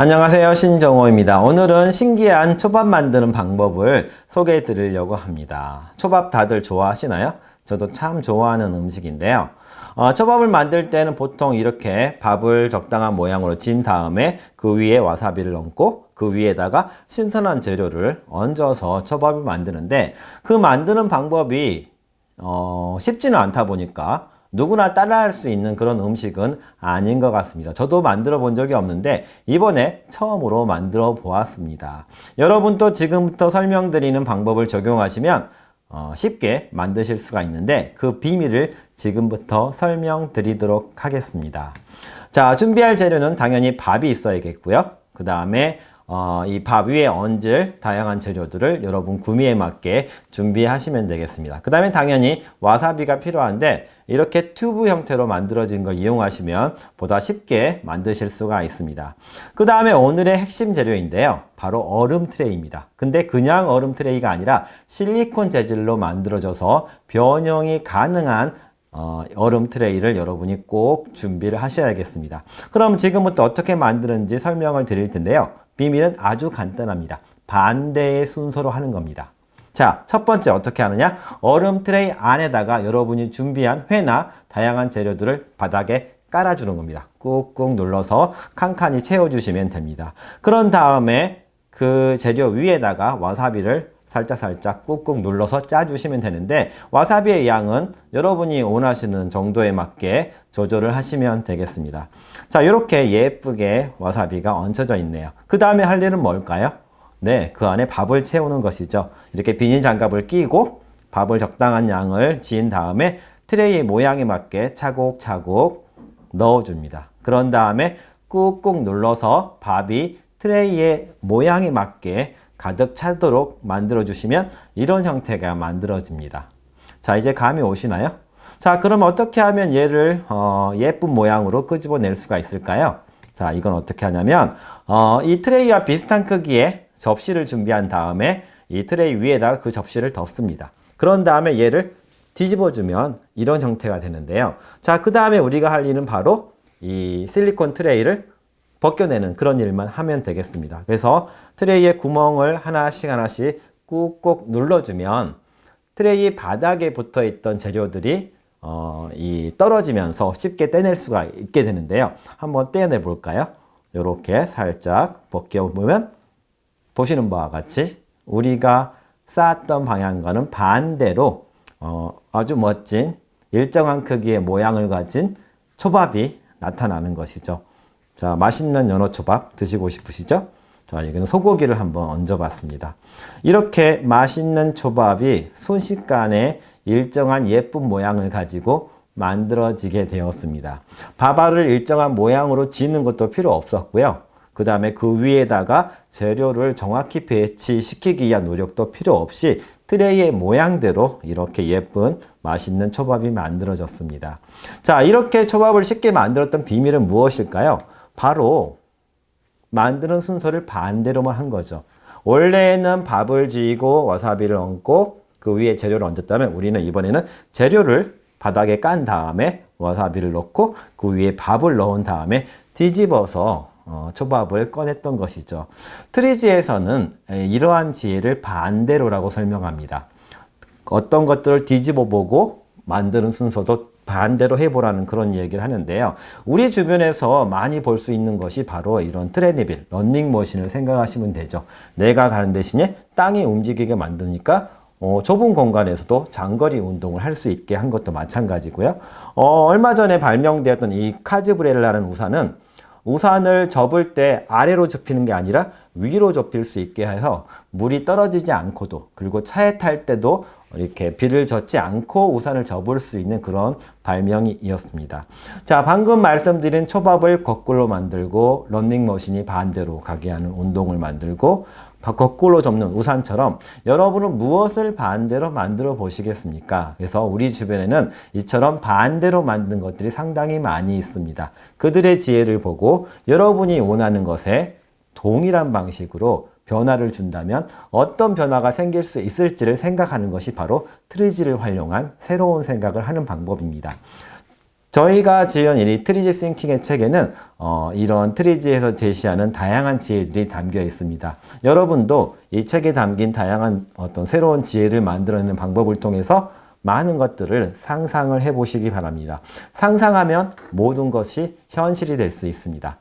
안녕하세요. 신정호입니다. 오늘은 신기한 초밥 만드는 방법을 소개해 드리려고 합니다. 초밥 다들 좋아하시나요? 저도 참 좋아하는 음식인데요. 어, 초밥을 만들 때는 보통 이렇게 밥을 적당한 모양으로 진 다음에 그 위에 와사비를 얹고 그 위에다가 신선한 재료를 얹어서 초밥을 만드는데 그 만드는 방법이 어, 쉽지는 않다 보니까 누구나 따라할 수 있는 그런 음식은 아닌 것 같습니다. 저도 만들어 본 적이 없는데 이번에 처음으로 만들어 보았습니다. 여러분도 지금부터 설명드리는 방법을 적용하시면 어, 쉽게 만드실 수가 있는데 그 비밀을 지금부터 설명드리도록 하겠습니다. 자, 준비할 재료는 당연히 밥이 있어야겠고요. 그 다음에 어, 이 밥 위에 얹을 다양한 재료들을 여러분 구미에 맞게 준비하시면 되겠습니다. 그 다음에 당연히 와사비가 필요한데 이렇게 튜브 형태로 만들어진 걸 이용하시면 보다 쉽게 만드실 수가 있습니다. 그 다음에 오늘의 핵심 재료인데요. 바로 얼음 트레이입니다. 근데 그냥 얼음 트레이가 아니라 실리콘 재질로 만들어져서 변형이 가능한 어, 얼음 트레이를 여러분이 꼭 준비를 하셔야겠습니다. 그럼 지금부터 어떻게 만드는지 설명을 드릴 텐데요. 비밀은 아주 간단합니다. 반대의 순서로 하는 겁니다. 자, 첫 번째 어떻게 하느냐? 얼음 트레이 안에다가 여러분이 준비한 회나 다양한 재료들을 바닥에 깔아주는 겁니다. 꾹꾹 눌러서 칸칸이 채워주시면 됩니다. 그런 다음에 그 재료 위에다가 와사비를 살짝살짝 꾹꾹 눌러서 짜주시면 되는데 와사비의 양은 여러분이 원하시는 정도에 맞게 조절을 하시면 되겠습니다. 자 이렇게 예쁘게 와사비가 얹혀져 있네요. 그 다음에 할 일은 뭘까요? 네, 그 안에 밥을 채우는 것이죠. 이렇게 비닐 장갑을 끼고 밥을 적당한 양을 지은 다음에 트레이 모양에 맞게 차곡차곡 넣어줍니다. 그런 다음에 꾹꾹 눌러서 밥이 트레이의 모양에 맞게 가득 차도록 만들어 주시면 이런 형태가 만들어집니다. 자, 이제 감이 오시나요? 자, 그럼 어떻게 하면 얘를 어, 예쁜 모양으로 끄집어낼 수가 있을까요? 자, 이건 어떻게 하냐면 어, 이 트레이와 비슷한 크기의 접시를 준비한 다음에 이 트레이 위에다가 그 접시를 덮습니다. 그런 다음에 얘를 뒤집어주면 이런 형태가 되는데요. 자, 그 다음에 우리가 할 일은 바로 이 실리콘 트레이를 벗겨내는 그런 일만 하면 되겠습니다. 그래서 트레이에 구멍을 하나씩 하나씩 꾹꾹 눌러주면 트레이 바닥에 붙어 있던 재료들이 어, 이 떨어지면서 쉽게 떼낼 수가 있게 되는데요. 한번 떼내 볼까요? 이렇게 살짝 벗겨보면 보시는 바와 같이 우리가 쌓았던 방향과는 반대로 어, 아주 멋진 일정한 크기의 모양을 가진 초밥이 나타나는 것이죠. 자, 맛있는 연어 초밥 드시고 싶으시죠? 자, 여기는 소고기를 한번 얹어봤습니다. 이렇게 맛있는 초밥이 순식간에 일정한 예쁜 모양을 가지고 만들어지게 되었습니다. 밥알을 일정한 모양으로 지는 것도 필요 없었고요. 그 다음에 그 위에다가 재료를 정확히 배치시키기 위한 노력도 필요 없이 트레이의 모양대로 이렇게 예쁜 맛있는 초밥이 만들어졌습니다. 자, 이렇게 초밥을 쉽게 만들었던 비밀은 무엇일까요? 바로 만드는 순서를 반대로만 한 거죠. 원래는 밥을 지고 와사비를 얹고 그 위에 재료를 얹었다면 우리는 이번에는 재료를 바닥에 깐 다음에 와사비를 넣고 그 위에 밥을 넣은 다음에 뒤집어서 어, 초밥을 꺼냈던 것이죠. 트리지에서는 이러한 지혜를 반대로라고 설명합니다. 어떤 것들을 뒤집어 보고 만드는 순서도 반대로 해보라는 그런 얘기를 하는데요. 우리 주변에서 많이 볼 수 있는 것이 바로 이런 트레니빌, 런닝머신을 생각하시면 되죠. 내가 가는 대신에 땅이 움직이게 만드니까 어, 좁은 공간에서도 장거리 운동을 할 수 있게 한 것도 마찬가지고요. 어, 얼마 전에 발명되었던 이 카즈브렐라는 우산은 우산을 접을 때 아래로 접히는 게 아니라 위로 접힐 수 있게 해서 물이 떨어지지 않고도 그리고 차에 탈 때도 이렇게 비를 젖지 않고 우산을 접을 수 있는 그런 발명이었습니다. 자, 방금 말씀드린 초밥을 거꾸로 만들고 런닝머신이 반대로 가게 하는 운동을 만들고 거꾸로 접는 우산처럼 여러분은 무엇을 반대로 만들어 보시겠습니까? 그래서 우리 주변에는 이처럼 반대로 만든 것들이 상당히 많이 있습니다. 그들의 지혜를 보고 여러분이 원하는 것에 동일한 방식으로 변화를 준다면 어떤 변화가 생길 수 있을지를 생각하는 것이 바로 트리지를 활용한 새로운 생각을 하는 방법입니다. 저희가 지은 이 트리지 싱킹의 책에는 어, 이런 트리지에서 제시하는 다양한 지혜들이 담겨 있습니다. 여러분도 이 책에 담긴 다양한 어떤 새로운 지혜를 만들어내는 방법을 통해서 많은 것들을 상상을 해보시기 바랍니다. 상상하면 모든 것이 현실이 될 수 있습니다.